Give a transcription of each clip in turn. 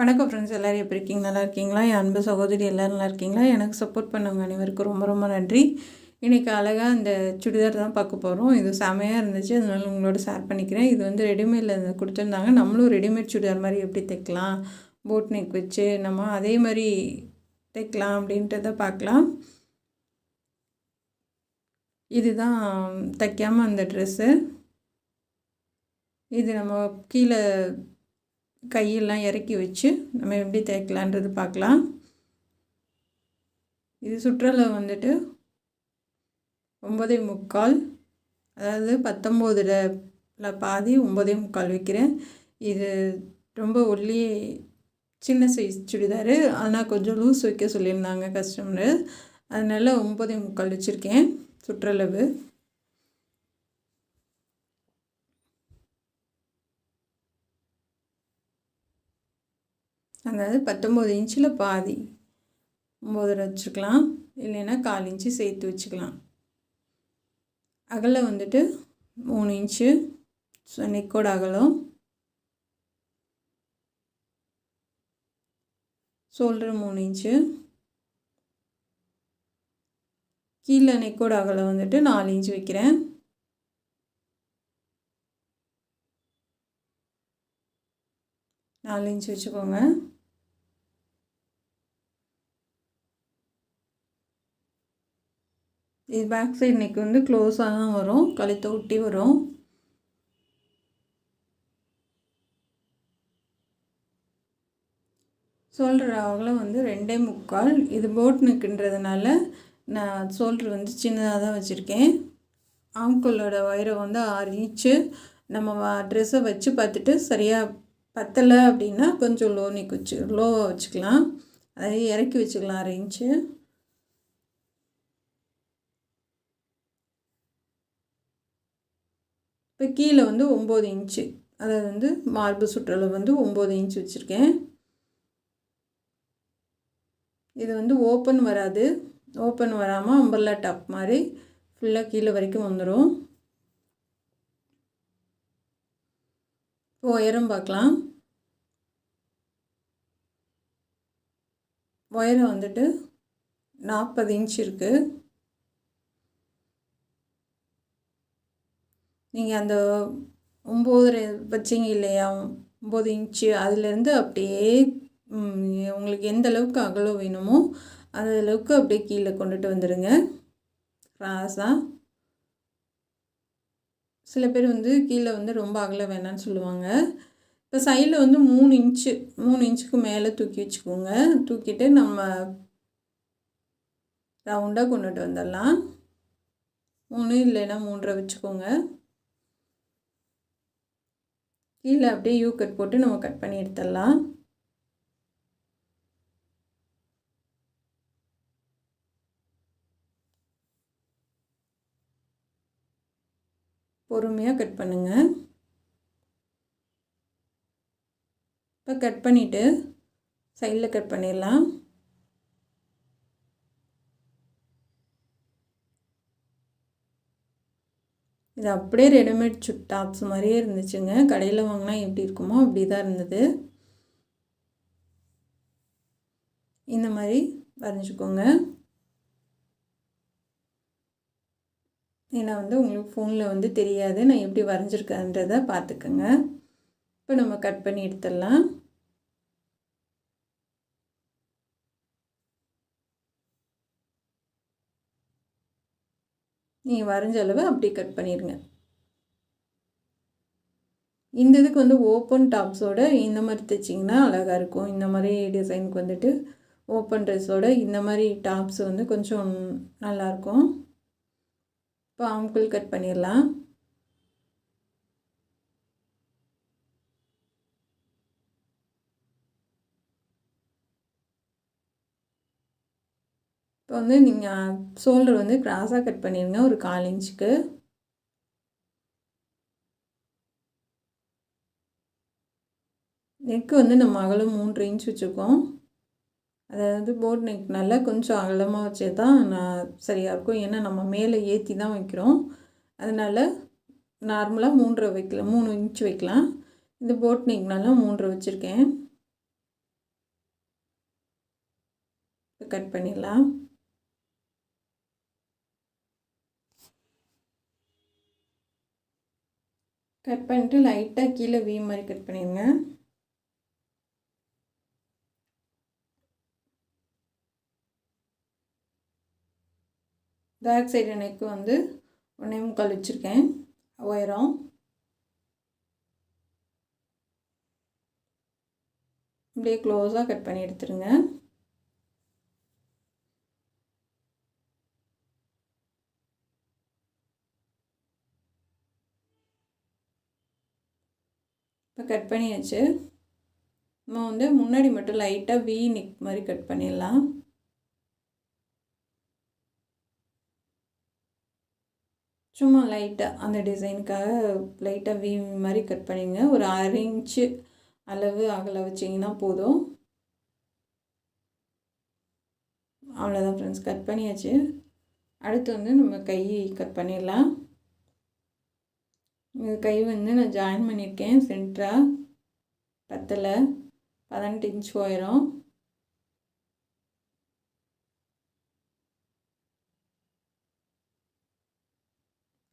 வணக்கம் ஃப்ரெண்ட்ஸ் எல்லோரும் எப்படி இருக்கீங்க? நல்லா இருக்கீங்களா? என் அன்பு சகோதரி எல்லோரும் நல்லா இருக்கீங்களா? எனக்கு சப்போர்ட் பண்ணவங்க அனைவருக்கும் ரொம்ப ரொம்ப நன்றி. இன்றைக்கி அழகாக இந்த சுடிதார் தான் பார்க்க போகிறோம் இது செமையாக இருந்துச்சு. அதனால உங்களோட ஷேர் பண்ணிக்கிறேன். இது வந்து ரெடிமேடில் கொடுத்துருந்தாங்க. நம்மளும் ரெடிமேட் சுடிதார் மாதிரி எப்படி தைக்கலாம்? போட் நெக் வச்சு நம்ம அதே மாதிரி தைக்கலாம் அப்படின்றத பார்க்கலாம். இதுதான் தைக்காமல் அந்த ட்ரெஸ்ஸு இது நம்ம கீழே கையெல்லாம் இறக்கி வச்சு நம்ம எப்படி தேய்க்கலான்றது பார்க்கலாம். இது சுற்றளவு வந்துட்டு ஒம்பதே முக்கால் அதாவது பத்தொம்போதில் பாதி ஒம்பதே முக்கால் வைக்கிறேன். இது ரொம்ப ஒல்லி சின்ன சைஸ் சுடிதார். ஆனால் கொஞ்சம் லூஸ் வைக்க சொல்லியிருந்தாங்க கஸ்டமரு. அதனால் ஒம்பதே முக்கால் வச்சுருக்கேன் சுற்றளவு. அதாவது பத்தொம்போது இன்ச்சில் பாதி. ஒம்போதரை வச்சுக்கலாம். இல்லைன்னா கால் இன்ச்சு சேர்த்து வச்சுக்கலாம். அகலம் வந்துட்டு மூணு இன்ச்சு. நெக்கோட அகலம். ஷோல்டர் மூணு இன்ச்சு. கீழே நெக்கோட அகலம் வந்துட்டு நாலு இன்ச்சு வைக்கிறேன். நாலு இன்ச்சு வச்சுக்கோங்க. இது பேக் சைடு நெக் வந்து க்ளோஸாக தான் வரும். கழுத்தை ஒட்டி வரும். சோல்டர் அகலம் வந்து ரெண்டே முக்கால். இது போட் நெக்குன்றதுனால நான் சோல்டர் வந்து சின்னதாக தான் வச்சுருக்கேன். ஆம்கோலோட ஒயரை வந்து ஆறு இன்ச்சு நம்ம ட்ரெஸ்ஸை வச்சு பார்த்துட்டு சரியாக பத்தலை அப்படின்னா கொஞ்சம் லோ நெக் வச்சு லோவாக வச்சுக்கலாம். அதை இறக்கி வச்சுக்கலாம் ஆறு இன்ச்சு இப்போ கீழே வந்து ஒம்பது இன்ச்சு அதாவது வந்து மார்பு சுற்றளவு வந்து ஒம்பது இன்ச் வச்சுருக்கேன். இது வந்து ஓப்பன் வராது. ஓப்பன் வராமல் அம்பர்லா டாப் மாதிரி ஃபுல்லாக கீழே வரைக்கும் வந்துடும் இப்போ உயரம் பார்க்கலாம். உயரம் வந்துட்டு நாற்பது இன்ச் இருக்குது நீங்கள் அந்த ஒம்பது வச்சிங்க இல்லையா? ஒம்பது இன்ச்சு அதுலேருந்து அப்படியே உங்களுக்கு எந்த அளவுக்கு அகலம் வேணுமோ அந்த அளவுக்கு அப்படியே கீழே கொண்டுட்டு வந்துடுங்க. ராசா. சில பேர் வந்து கீழே வந்து ரொம்ப அகலம் வேணான்னு சொல்லுவாங்க. இப்போ சைடில் வந்து மூணு இன்ச்சு மூணு இன்ச்சுக்கு மேலே தூக்கி வச்சுக்கோங்க. தூக்கிட்டு நம்ம ரவுண்டாக கொண்டுட்டு வந்துடலாம். மூணு இல்லைன்னா மூன்றரை வச்சுக்கோங்க. கீழே அப்படியே யூ கட் போட்டு நம்ம கட் பண்ணி எடுத்துடலாம். பொறுமையாக கட் பண்ணுங்கள் இப்போ கட் பண்ணிவிட்டு சைடில் கட் பண்ணிடலாம். இது அப்படியே ரெடிமேட் சுட் டாப்ஸ் மாதிரியே இருந்துச்சுங்க. கடையில் வாங்கினா எப்படி இருக்குமோ அப்படி தான் இருந்தது. இந்த மாதிரி வரைஞ்சிக்கோங்க. ஏன்னா வந்து உங்களுக்கு ஃபோனில் வந்து தெரியாது நான் எப்படி வரைஞ்சிருக்கேன்றதை பார்த்துக்கோங்க. இப்போ நம்ம கட் பண்ணி எடுத்துடலாம். நீங்கள் வரைஞ்ச அளவு அப்படி கட் பண்ணிடுங்க இந்த இதுக்கு வந்து ஓப்பன் டாப்ஸோட இந்த மாதிரி தைச்சிங்கன்னா அழகாக இருக்கும். இந்த மாதிரி டிசைனுக்கு வந்துட்டு ஓப்பன் ட்ரெஸ்ஸோட இந்த மாதிரி டாப்ஸ் வந்து கொஞ்சம் நல்லாயிருக்கும். இப்போ ஆம்குள் கட் பண்ணிடலாம். இப்போ வந்து நீங்கள் ஷோல்டர் வந்து கிராஸாக கட் பண்ணிடுங்க ஒரு கால் இன்ச்சுக்கு. நெக்கு வந்து நம்ம அகலம் மூன்று இன்ச் வச்சுருக்கோம். அதாவது போட் நெக்னால கொஞ்சம் அகலமாக வச்சே தான் நான் சரியாக இருக்கும். ஏன்னா நம்ம மேலே ஏற்றி தான் வைக்கிறோம். அதனால் நார்மலாக மூன்றரை வைக்கலாம் மூணு இன்ச் வைக்கலாம். இந்த போட் நெக்னால மூன்றரை வச்சுருக்கேன். கட் பண்ணிடலாம். கட் பண்ணிட்டு லைட்டாக கீழே வீ மாதிரி கட் பண்ணிடுங்க பேக் சைடு நெக்கு வந்து ஒன்றே முக்கால் வச்சுருக்கேன். உயரம். அப்படியே க்ளோஸாக கட் பண்ணி எடுத்துருங்க. இப்போ கட் பண்ணியாச்சு. நம்ம வந்து முன்னாடி மட்டும் லைட்டாக வி நிக் மாதிரி கட் பண்ணிடலாம். சும்மா லைட்டாக அந்த டிசைனுக்காக லைட்டாக வி மாதிரி கட் பண்ணிங்க ஒரு அரை இன்ச்சு அளவு அகல வச்சிங்கன்னா போதும். அவ்வளோதான் ஃப்ரெண்ட்ஸ் கட் பண்ணியாச்சு. அடுத்து வந்து நம்ம கை கட் பண்ணிடலாம். இந்த கை வந்து நான் ஜாயின் பண்ணியிருக்கேன் சென்டராக பத்தில் பதினெட்டு இன்ச் உயரம்.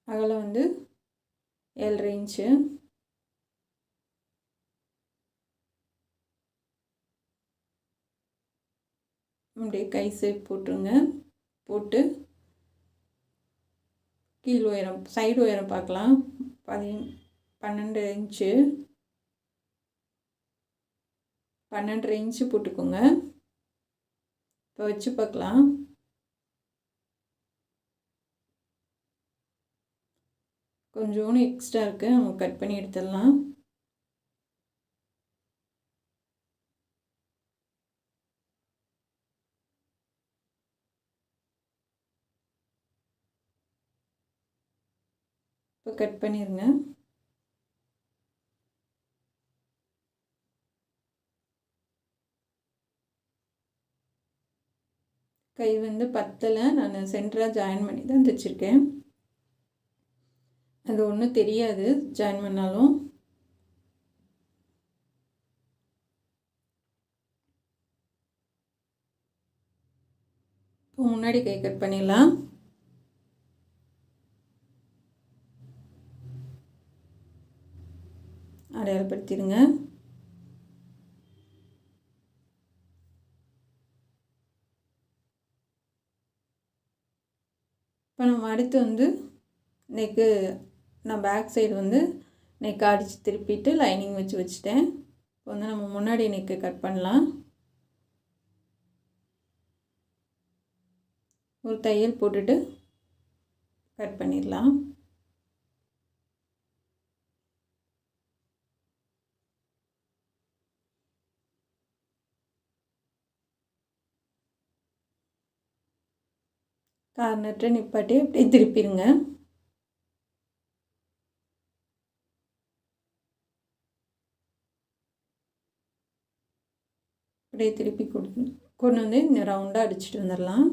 அகலம் வந்து ஏழரை இன்ச்சு அப்படியே கை சேப் போட்டுருங்க. போட்டு கீழ் உயரம் சைடு உயரம் பார்க்கலாம். பதி பன்னெண்டு இன்ச்சு. பன்னெண்டரை இன்ச்சு போட்டுக்கோங்க. இப்போ வச்சு பார்க்கலாம். கொஞ்சோண்டு எக்ஸ்ட்ரா இருக்குது நம்ம கட் பண்ணி எடுத்துடலாம். கட் பண்ணிடுங்க கை வந்து பத்தில். நான் சென்டராக ஜாயின் பண்ணி தான் தைச்சிருக்கேன். அது ஒன்றும் தெரியாது. ஜாயின் பண்ணாலும். இப்போ முன்னாடி கை கட் பண்ணிடலாம். அடையாளப்படுத்திடுங்க. இப்போ நம்ம அடுத்து வந்து நெக்கு நான் பேக் சைடு வந்து நெக் அடித்து திருப்பிட்டு லைனிங் வச்சு வச்சுட்டேன். இப்போ வந்து நம்ம முன்னாடி நெக்கு கட் பண்ணலாம். ஒரு தையல் போட்டுட்டு கட் பண்ணிடலாம். கார்னர்ட்டு நிப்பாட்டி அப்படியே திருப்பிடுங்க அப்படியே திருப்பி கொடு கொண்டு வந்து இந்த ரவுண்டாக அடிச்சுட்டு வந்துடலாம்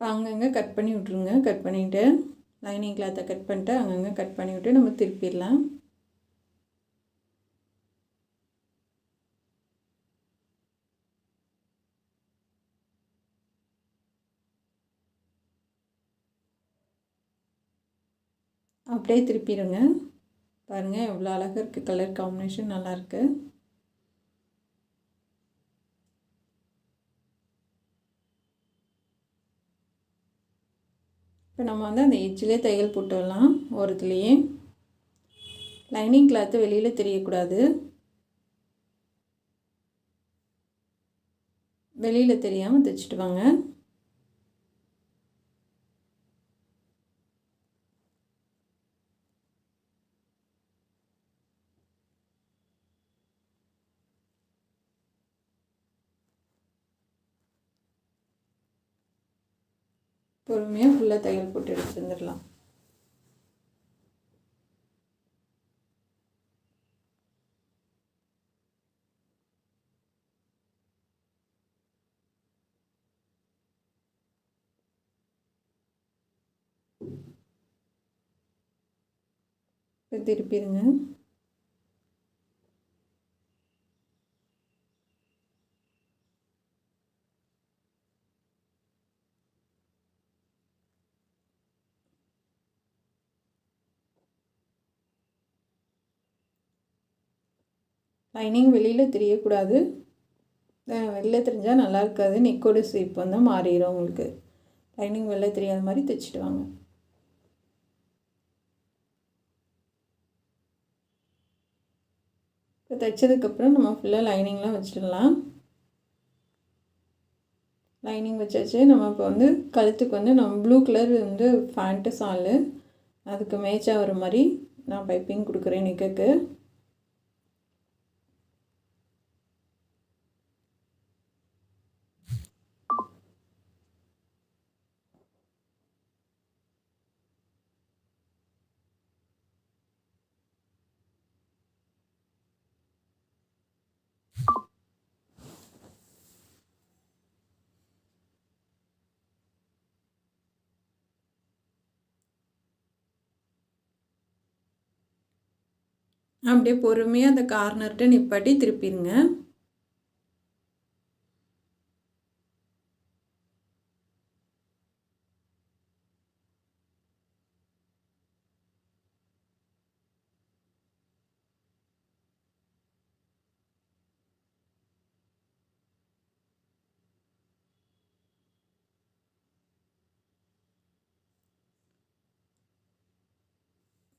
அங்கங்கே கட் பண்ணி விட்ருங்க கட் பண்ணிவிட்டு லைனிங் கிளாத்தை கட் பண்ணிட்டு அங்கங்கே கட் பண்ணி விட்டு நம்ம திருப்பிடலாம். அப்படியே திருப்பிடுங்க. பாருங்கள் எவ்வளோ அழகாக இருக்குது கலர் காம்பினேஷன் நல்லாயிருக்கு இப்போ நம்ம வந்து அந்த எஜ்ஜிலே தையல் போட்டுடலாம் ஓரத்துலேயே. லைனிங் கிளாத்து வெளியில் தெரியக்கூடாது. வெளியில் தெரியாமல் தைச்சிட்டு வாங்க. பொறுமையாக ஃபுல்லாக தையல் போட்டு எடுத்துட்டு வந்துடலாம் திருப்பிடுங்க. லைனிங் வெளியில் தெரியக்கூடாது. வெளில தெரிஞ்சால் நல்லா இருக்காது. நெக்கோட ஷேப் வந்து மாறிடும் உங்களுக்கு. லைனிங் வெளில தெரியாத மாதிரி தைச்சிட்டு வாங்க இப்போ தைச்சதுக்கப்புறம் நம்ம ஃபுல்லாக லைனிங்லாம் வச்சிடலாம். லைனிங் வச்சாச்சு. நம்ம இப்போ வந்து கழுத்துக்கு வந்து நம்ம ப்ளூ கலர் வந்து ஃபேண்ட்டு சாலு அதுக்கு மேட்சாக வர மாதிரி நான் பைப்பிங் கொடுக்குறேன் நிக்கக்கு. அப்படியே பொறுமையாக அந்த கார்னர்கிட்ட நிப்பாட்டி திருப்பிடுங்க.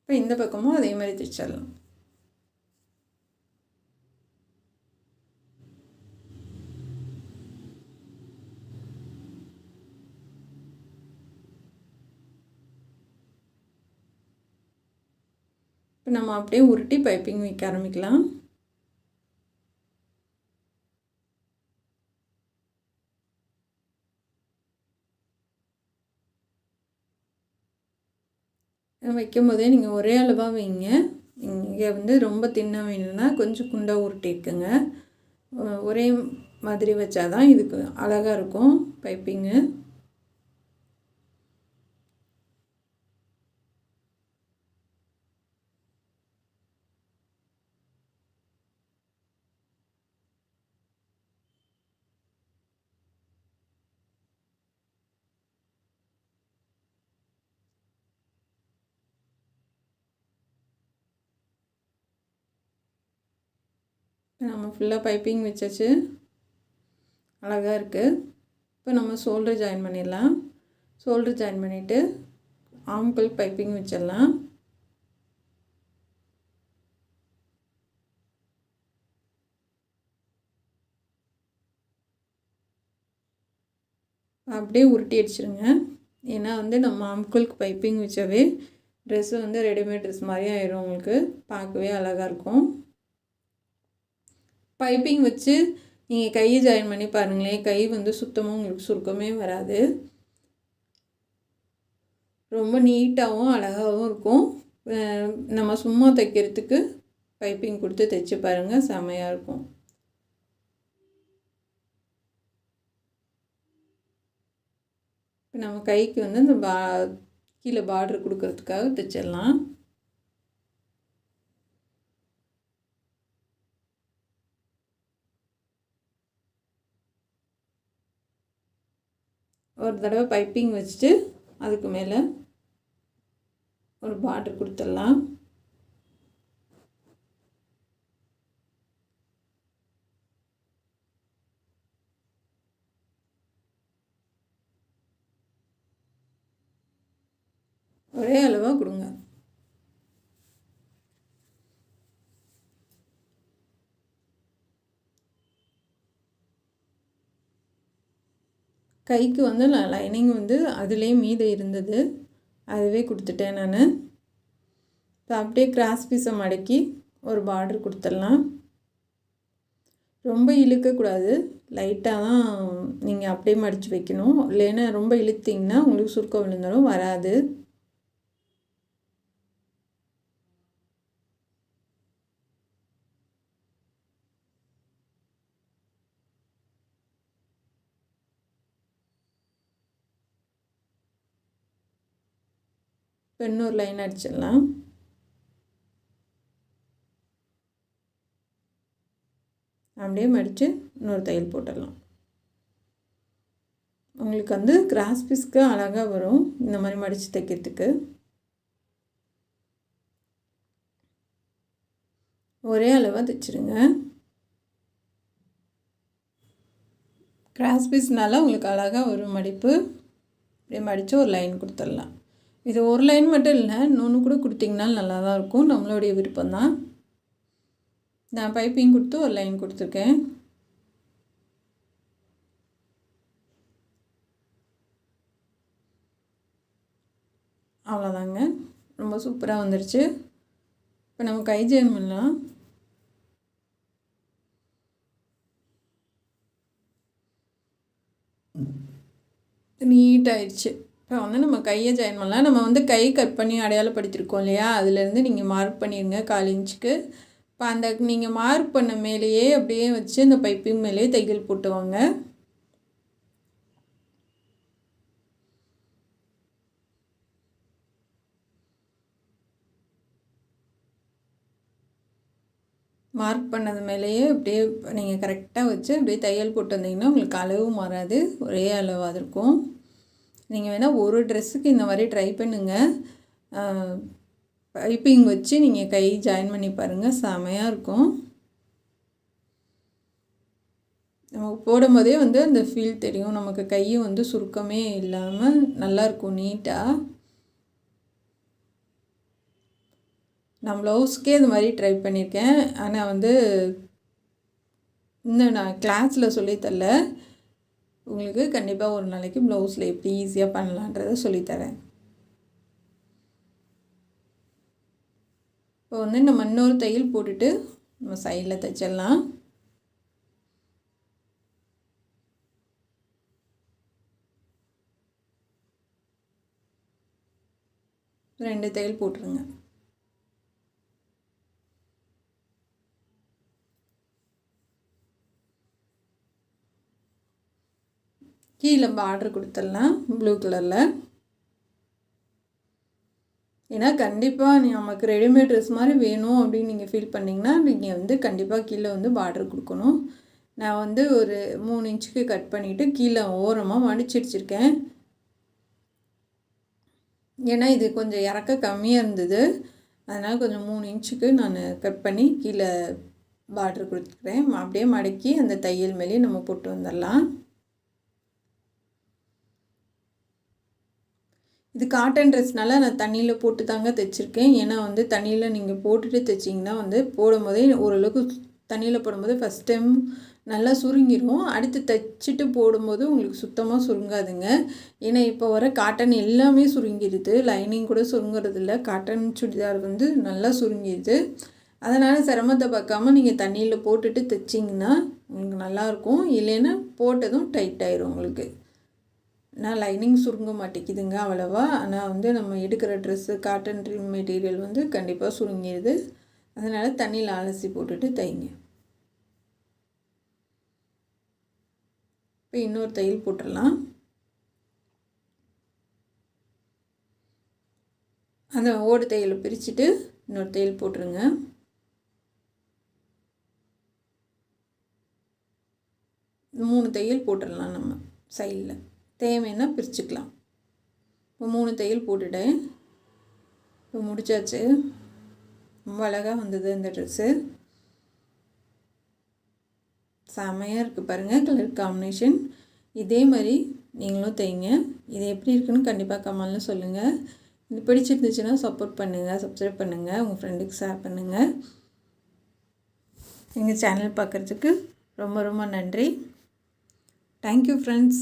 இப்போ இந்த பக்கமும் அதே மாதிரி தைச்சிடலாம் இப்போ நம்ம அப்படியே உருட்டி பைப்பிங் வைக்க ஆரம்பிக்கலாம். வைக்கும் போதே நீங்கள் ஒரே அளவாக வைங்க. இங்கே வந்து ரொம்ப தின்ன வேணும்னா கொஞ்சம் குண்டாக உருட்டிக்குங்க ஒரே மாதிரி வச்சாதான் இதுக்கு அழகாக இருக்கும் பைப்பிங்கு நம்ம ஃபுல்லாக பைப்பிங் வச்சாச்சு. அழகாக இருக்குது இப்போ நம்ம ஷோல்டர் ஜாயின் பண்ணிடலாம். ஷோல்டர் ஜாயின் பண்ணிவிட்டு ஆம்கள் பைப்பிங் வச்சிடலாம். அப்படியே உருட்டி அடிச்சிருங்க. ஏன்னா வந்து நம்ம ஆம்குலுக்கு பைப்பிங் வச்சாவே ட்ரெஸ்ஸு வந்து ரெடிமேட் ட்ரெஸ் மாதிரி ஆயிரும் உங்களுக்கு. பார்க்கவே அழகாக இருக்கும். பைப்பிங் வச்சு நீங்கள் கையை ஜாயின் பண்ணி பாருங்களேன். கை வந்து சுத்தமாக உங்களுக்கு சுருக்கமே வராது. ரொம்ப நீட்டாகவும் அழகாகவும் இருக்கும். நம்ம சும்மா தைக்கிறதுக்கு பைப்பிங் கொடுத்து தைச்சி பாருங்கள் செமையாக இருக்கும். இப்போ நம்ம கைக்கு வந்து இந்த பா கீழே பார்ட்ரு கொடுக்கறதுக்காக தைச்சிடலாம். ஒரு தடவை பைப்பிங் வச்சுட்டு அதுக்கு மேலே ஒரு பார்டர் கொடுத்துடலாம். ஒரே அளவாக கொடுங்க. கைக்கு வந்து லைனிங் வந்து அதுலேயே மீதம் இருந்தது. அதுவே கொடுத்துட்டேன் நான். இப்போ அப்படியே கிராஸ் பீஸை மடக்கி ஒரு பார்டர் கொடுத்துடலாம். ரொம்ப இழுக்கக்கூடாது லைட்டாக தான் நீங்கள் அப்படியே மடித்து வைக்கணும். இல்லைன்னா ரொம்ப இழுத்திங்கன்னா உங்களுக்கு சுருக்கம் விழுந்தாலும் வராது. இப்போ இன்னொரு லைன் அடிச்சிடலாம். அப்படியே மடித்து இன்னொரு தையல் போட்டுடலாம். உங்களுக்கு வந்து கிராஸ் பீஸ்க்கு அழகாக வரும். இந்த மாதிரி மடித்து தைக்கிறதுக்கு. ஒரே அளவாக தைச்சிருங்க. கிராஸ் பீஸ்னால உங்களுக்கு அழகாக ஒரு மடிப்பு. அப்படியே மடித்து ஒரு லைன் கொடுத்துடலாம். இது ஒரு லைன் மட்டும் இல்லை இன்னொன்று கூட கொடுத்திங்கனாலும் நல்லா தான் இருக்கும். நம்மளுடைய விருப்பம் தான் நான் பைப்பிங் கொடுத்து ஒரு லைன் கொடுத்துருக்கேன். அவ்வளோதாங்க ரொம்ப சூப்பராக வந்துருச்சு. இப்போ நம்ம கை ஜெயின் பண்ணலாம். நீட்டாகிடுச்சு இப்போ வந்து நம்ம கையை ஜாயின் பண்ணலாம். நம்ம வந்து கை கட் பண்ணி அடையாளப்படுத்திருக்கோம் இல்லையா? அதுலேருந்து நீங்கள் மார்க் பண்ணிடுங்க கால் இன்ச்சுக்கு. இப்போ அந்த நீங்கள் மார்க் பண்ண மேலேயே அப்படியே வச்சு அந்த பைப்பிங் மேலேயே தையல் போட்டுவாங்க மார்க் பண்ணது மேலேயே அப்படியே நீங்கள் கரெக்டாக வச்சு அப்படியே தையல் போட்டு வந்தீங்கன்னா உங்களுக்கு அளவும் மாறாது. ஒரே அளவாக இருக்கும். நீங்கள் வேணால் ஒரு ட்ரெஸ்ஸுக்கு இந்த மாதிரி ட்ரை பண்ணுங்கள் பைப்பிங் வச்சு நீங்கள் கை ஜாயின் பண்ணி பாருங்கள் செமையாக இருக்கும். நமக்கு போடும்போதே வந்து அந்த ஃபீல் தெரியும். நமக்கு கையும் வந்து சுருக்கமே இல்லாமல் நல்லாயிருக்கும் நீட்டாக நான் ப்ளவுஸ்க்கே இது மாதிரி ட்ரை பண்ணியிருக்கேன் ஆனால் வந்து இன்னும் நான் கிளாஸில் சொல்லித்தரல உங்களுக்கு கண்டிப்பாக ஒரு நாளைக்கு ப்ளவுஸில் எப்படி ஈஸியாக பண்ணலான்றதை சொல்லித்தரேன். இப்போ வந்து நம்ம இன்னொரு தையல் போட்டுட்டு நம்ம சைடில் தைச்சிடலாம். ரெண்டு தையல் போட்டுருங்க. கீழே பார்ட்ரு கொடுத்துடலாம் ப்ளூ கலரில் ஏன்னா கண்டிப்பாக நமக்கு ரெடிமேட் ட்ரெஸ் மாதிரி வேணும் அப்படின்னு நீங்கள் ஃபீல் பண்ணிங்கன்னா நீங்கள் வந்து கண்டிப்பாக கீழே வந்து பார்டர் கொடுக்கணும். நான் வந்து ஒரு மூணு இன்ச்சுக்கு கட் பண்ணிவிட்டு கீழே ஓரமாக மடிச்சிடிச்சிருக்கேன் ஏன்னா இது கொஞ்சம் இறக்க கம்மியாக இருந்தது. அதனால் கொஞ்சம் மூணு இன்ச்சுக்கு நான் கட் பண்ணி கீழே பார்டர் கொடுத்துக்கிறேன். அப்படியே மடக்கி அந்த தையல் மேலேயே நம்ம போட்டு வந்துடலாம். இது காட்டன் ட்ரெஸ்னால நான் தண்ணியில் போட்டு தாங்க தைச்சிருக்கேன். ஏன்னா வந்து தண்ணியில் நீங்கள் போட்டுட்டு தைச்சிங்கன்னா வந்து போடும் போதே ஓரளவுக்கு தண்ணியில் போடும்போது ஃபஸ்ட் டைம் நல்லா சுருங்கிடும் அடுத்து தைச்சிட்டு போடும்போது உங்களுக்கு சுத்தமாக சுருங்காதுங்க. ஏன்னா இப்போ வர காட்டன் எல்லாமே சுருங்கிடுது லைனிங் கூட சுருங்கிறது இல்லை காட்டன் சுடிதார் வந்து நல்லா சுருங்கிடுது அதனால் சிரமத்தை பார்க்காம நீங்கள் தண்ணியில் போட்டுட்டு தைச்சிங்கன்னா உங்களுக்கு நல்லாயிருக்கும் இல்லைன்னா போட்டதும் டைட் ஆயிரும் உங்களுக்கு. நான் லைனிங் சுருங்க மாட்டேங்குதுங்க அவ்வளோவா. ஆனால் வந்து நம்ம எடுக்கிற ட்ரெஸ்ஸு காட்டன் மெட்டீரியல் வந்து கண்டிப்பாக சுருங்கிடுது அதனால் தண்ணியில் அலசி போட்டுட்டு தைங்க. இப்போ இன்னொரு தையல் போட்டுடலாம். அந்த ஓடு தையலை பிரிச்சுட்டு இன்னொரு தையல் போட்டுருங்க. மூணு தையல் போட்டுடலாம் நம்ம சைடில் தேவைன்னா பிரிச்சுக்கலாம். இப்போ மூணு தையல் போட்டுட்டேன். இப்போ முடிச்சாச்சு. ரொம்ப அழகாக வந்தது இந்த ட்ரெஸ்ஸு செமையாக இருக்குது பாருங்கள் கலர் காம்பினேஷன் இதே மாதிரி நீங்களும் தைங்க. இது எப்படி இருக்குன்னு கண்டிப்பாக கமெண்டில் சொல்லுங்கள் இது பிடிச்சிருந்துச்சுன்னா சப்போர்ட் பண்ணுங்கள் சப்ஸ்கிரைப் பண்ணுங்கள் உங்கள் ஃப்ரெண்டுக்கு ஷேர் பண்ணுங்கள் எங்கள் சேனல் பார்க்குறதுக்கு ரொம்ப ரொம்ப நன்றி. Thank you friends